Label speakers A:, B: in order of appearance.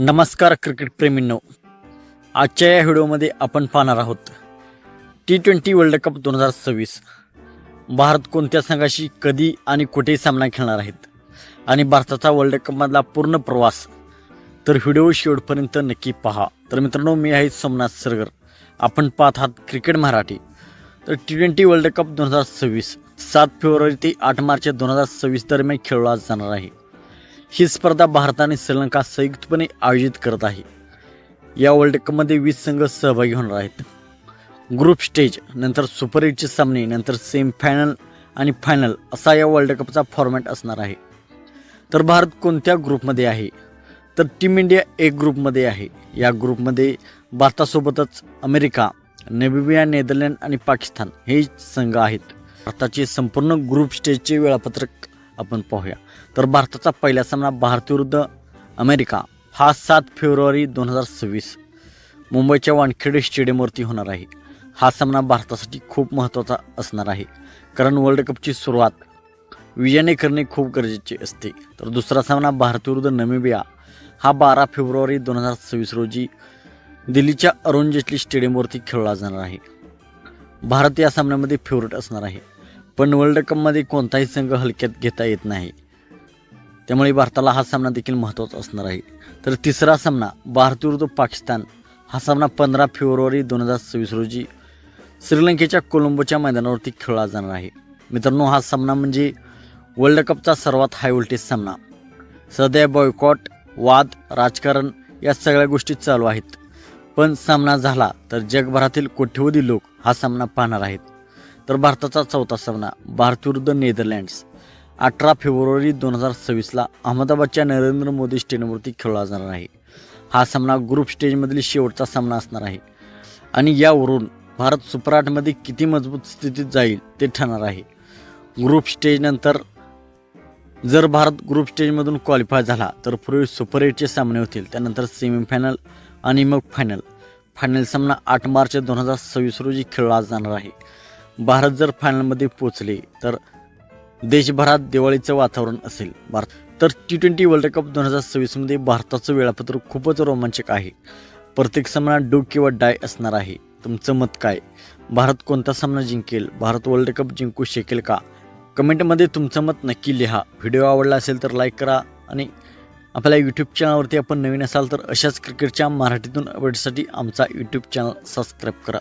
A: नमस्कार क्रिकेट प्रेमींनो. आजच्या या व्हिडिओमध्ये आपण पाहणार आहोत टी ट्वेंटी वर्ल्ड कप दोन हजार सव्वीस. भारत कोणत्या संघाशी कधी आणि कुठे सामना खेळणार आहेत? आणि भारताचा वर्ल्ड कपमधला पूर्ण प्रवास? तर व्हिडिओ शेवटपर्यंत नक्की पहा. तर मित्रांनो मी आहे सोमनाथ सरगर. आपण पाहत आहात क्रिकेट मराठी. तर टी ट्वेंटी वर्ल्ड कप दोन हजार सव्वीस सात फेब्रुवारी ते आठ मार्च दोन हजार सव्वीस दरम्यान खेळला जाणार आहे. ही स्पर्धा भारत आणि श्रीलंका संयुक्तपणे आयोजित करत आहे. या वर्ल्ड कपमध्ये वीस संघ सहभागी होणार आहेत. ग्रुप स्टेज नंतर सुपर एटचे सामने नंतर सेमीफायनल आणि फायनल असा या वर्ल्ड कपचा फॉर्मॅट असणार आहे. तर भारत कोणत्या ग्रुपमध्ये आहे? तर टीम इंडिया एक ग्रुपमध्ये आहे. या ग्रुपमध्ये भारतासोबतच अमेरिका नेबिबिया नेदरलँड आणि पाकिस्तान हे संघ आहेत. भारताचे संपूर्ण ग्रुप स्टेजचे वेळापत्रक आपण पाहूया. तर भारताचा पहिला सामना भारत विरुद्ध अमेरिका. हा सात फेब्रुवारी दोन हजार सव्वीस मुंबईच्या वानखेडे स्टेडियमवरती होणार आहे. हा सामना भारतासाठी खूप महत्त्वाचा असणार आहे. कारण वर्ल्ड कपची सुरुवात विजयाने करणे खूप गरजेचे असते. तर दुसरा सामना भारत विरुद्ध नमिबिया. हा बारा फेब्रुवारी दोन हजार सव्वीस रोजी दिल्लीच्या अरुण जेटली स्टेडियमवरती खेळला जाणार आहे. भारत या सामन्यामध्ये फेवरेट असणार आहे. पण वर्ल्ड कपमध्ये कोणताही संघ हलक्यात घेता येत नाही. त्यामुळे भारताला हा सामना देखील महत्त्वाचा असणार आहे. तर तिसरा सामना भारत विरुद्ध पाकिस्तान. हा सामना पंधरा फेब्रुवारी दोन हजार सव्वीस रोजी श्रीलंकेच्या कोलंबोच्या मैदानावरती खेळला जाणार आहे. मित्रांनो हा सामना म्हणजे वर्ल्ड कपचा सर्वात हाय व्होल्टेज सामना. सध्या बॉयकॉट वाद राजकारण या सगळ्या गोष्टी चालू आहेत. पण सामना झाला तर जगभरातील कोट्यवधी लोक हा सामना पाहणार आहेत. तर भारताचा चौथा सामना भारत विरुद्ध नेदरलँड्स. अठरा फेब्रुवारी दोन हजार सव्वीसला अहमदाबादच्या नरेंद्र मोदी स्टेडियमवरती खेळला जाणार आहे. हा सामना ग्रुप स्टेजमधील शेवटचा सामना असणार आहे. आणि यावरून भारत सुपर आठमध्ये किती मजबूत स्थितीत जाईल ते ठरणार आहे. ग्रुप स्टेजनंतर जर भारत ग्रुप स्टेजमधून क्वालिफाय झाला तर पूर्वी सुपर एटचे सामने होतील. त्यानंतर सेमीफायनल आणि मग फायनल फायनल सामना आठ मार्च दोन हजार सव्वीस रोजी खेळला जाणार आहे. भारत जर फायनलमध्ये पोचले तर देशभरात दिवाळीचं वातावरण असेल. भारत तर टी ट्वेंटी वर्ल्ड कप दोन हजार सव्वीसमध्ये भारताचं वेळापत्रक खूपच रोमांचक आहे. प्रत्येक सामना डू किंवा डाय असणार आहे. तुमचं मत काय? भारत कोणता सामना जिंकेल? भारत वर्ल्ड कप जिंकू शकेल का? कमेंटमध्ये तुमचं मत नक्की लिहा. व्हिडिओ आवडला असेल तर लाईक करा आणि आपल्या यूट्यूब चॅनलवरती आपण नवीन असाल तर अशाच क्रिकेटच्या मराठीतून अपडेटसाठी आमचा यूट्यूब चॅनल सबस्क्राईब करा.